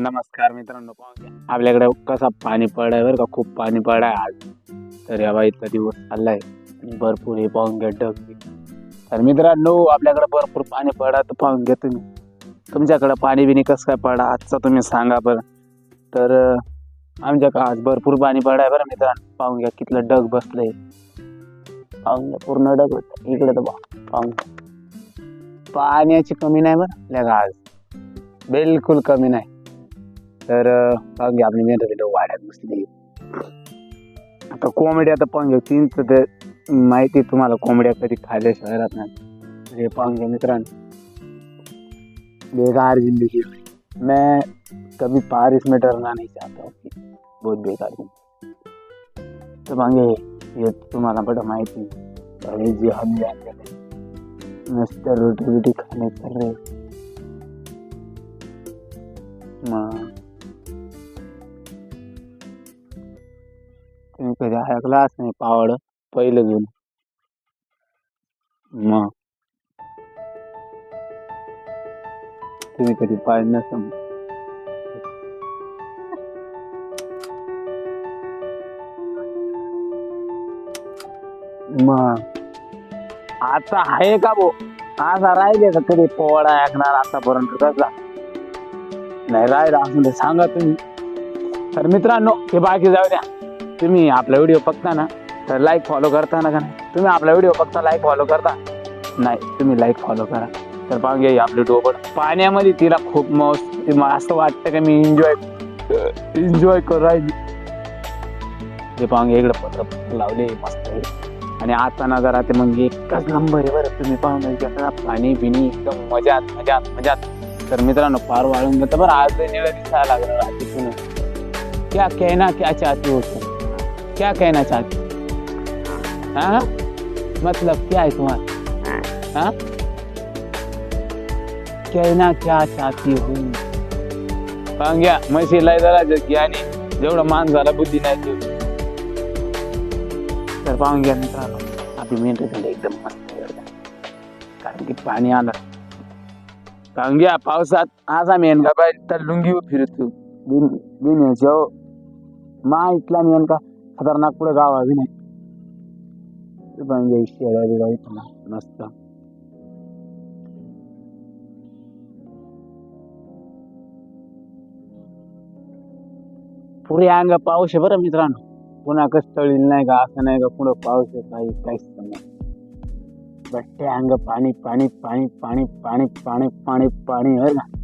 नमस्कार मित्रांनो पाहून घ्या. आपल्याकडे कसा पाणी पडाय बरं का? खूप पाणी पडाय आज. तर या इतका दिवस चाललाय. भरपूर हे पाहून घ्या ढग तर मित्रांनो आपल्याकडे भरपूर पाणी पडा तर पाहून घ्या तुम्ही. तुमच्याकडे पाणी बिणी कसं काय पडा आजचं तुम्ही सांगा बरं. तर आमच्याकडे आज भरपूर पाणी पडाय बरं मित्रांनो. पाहून घ्या कितलं डग बसलंय. पाहून घ्या पूर्ण डग होत. इकडे तर पाहून घ्या. पाण्याची कमी नाही बरं आपल्या आज बिलकुल कमी नाही. तर पाहून घ्या आपली मेहनत व्हिडिओ वाड्यात बसली आता कोंबड्या आता पाहून घेऊ तीन तर माहिती तुम्हाला कोंबड्या कधी खायला शहरात नाही. हे पाहून घ्या मित्रांनो. बेकार जिंदगी मैं कभी पारिस में डरना नहीं चाहता हूँ बहुत बेकार जिंदगी. तर मांगे हे तुम्हाला बड़ा माहिती आहे. अरे जी हम जानते हैं. मस्त रोटी बिटी खाने कर रहे. मग तुम्ही कधी ऐकलाच नाही पावड पहिलं घेऊन. मग. तुम्ही कधी पाहिलं नसं मग. आता आहे का भो असा राहिले का कधी पोवाडा ऐकणार आतापर्यंत? कसला? नाही राहिला असं ते सांगा तुम्ही. तर मित्रांनो हे बाकी जाऊ द्या. तुम्ही आपला व्हिडिओ बघता ना तर लाईक फॉलो करता ना का नाही? तुम्ही आपला व्हिडिओ बघता लाईक फॉलो करता? नाही तुम्ही लाईक फॉलो करा. तर पाहून घ्या आपली डोबड. पाण्यामध्ये तिला खूप मस्त असं वाटतं का मी एन्जॉय एन्जॉय करू राहिली. ते पाहून घ्या इकडे पत्र लावले मस्त आणि आता ना जरा ते मग एकच नंबर आहे बरं तुम्ही पाहून पाणी बिणी एकदम मजात मजात मजात. तर मित्रांनो फार वाळून जातं बरं आज निळं दिसायला लागलं तिथून क्या कहना क्या चाहती हो क्या कहना चाहती हो? हाँ? मतलब क्या है तुम्हारा? हाँ। कहना क्या चाहती हो? पाहून घ्या म्हशीला जरा ज्ञानी जेवढं माणसाला बुद्धी नाही तेवढी तर पाहून घ्या मित्रांनो आपली मेंढर झाली एकदम मस्त. कारण की पाणी आलं। पाहून घ्या पावसात असा मेनका पाहिजे तर लुंगीवर फिरतो बिन बिन ह्याच्यावर मा इथला मेनका खतरनाक पुढे गाव आहे नाही पण घ्यायची शेळ्या बिळ्या इथं मस्त. पुरे अंग पाऊस आहे बरं मित्रांनो. पुन्हा कसं तळील नाही का असं नाही का पुढं पाऊस आहे काही काहीच नाही. बट्टे अंग पाणी पाणी पाणी पाणी पाणी पाणी पाणी पाणी आहे हो ना.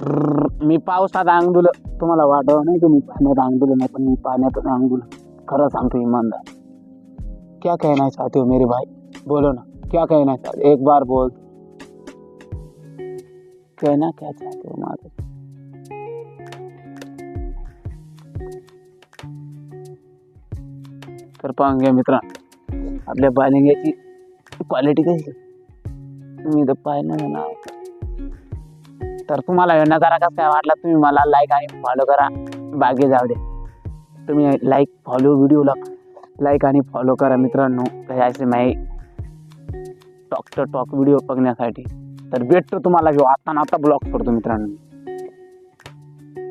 मी पावसात अंगदुलं तुम्हाला वाटव नाही की मी पाण्यात अंगदुलं नाही पण मी पाण्यात अंगदुलं खरं सांगतो इमानदार. क्या कहना चाहते हो मेरे भाई? बोलो ना क्या कहना चाहते हो? एक बार बोल. कहना क्या चाहते हो माझं तर पाहून घ्या मित्रा आपल्या बालिंग्याची क्वालिटी कशी? आहे? तुम्ही तर पाहिलं ना. तर तुम्हाला नजारा कसा काय वाटला? तुम्ही मला लाईक आणि फॉलो करा. बागे जाऊ दे. तुम्ही लाईक फॉलो व्हिडिओला लाईक आणि फॉलो करा मित्रांनो. काही असे Mahi talk to talk video बघण्यासाठी. तर भेटतो तुम्हाला. घेऊ आता ना आता ब्लॉग करतो मित्रांनो.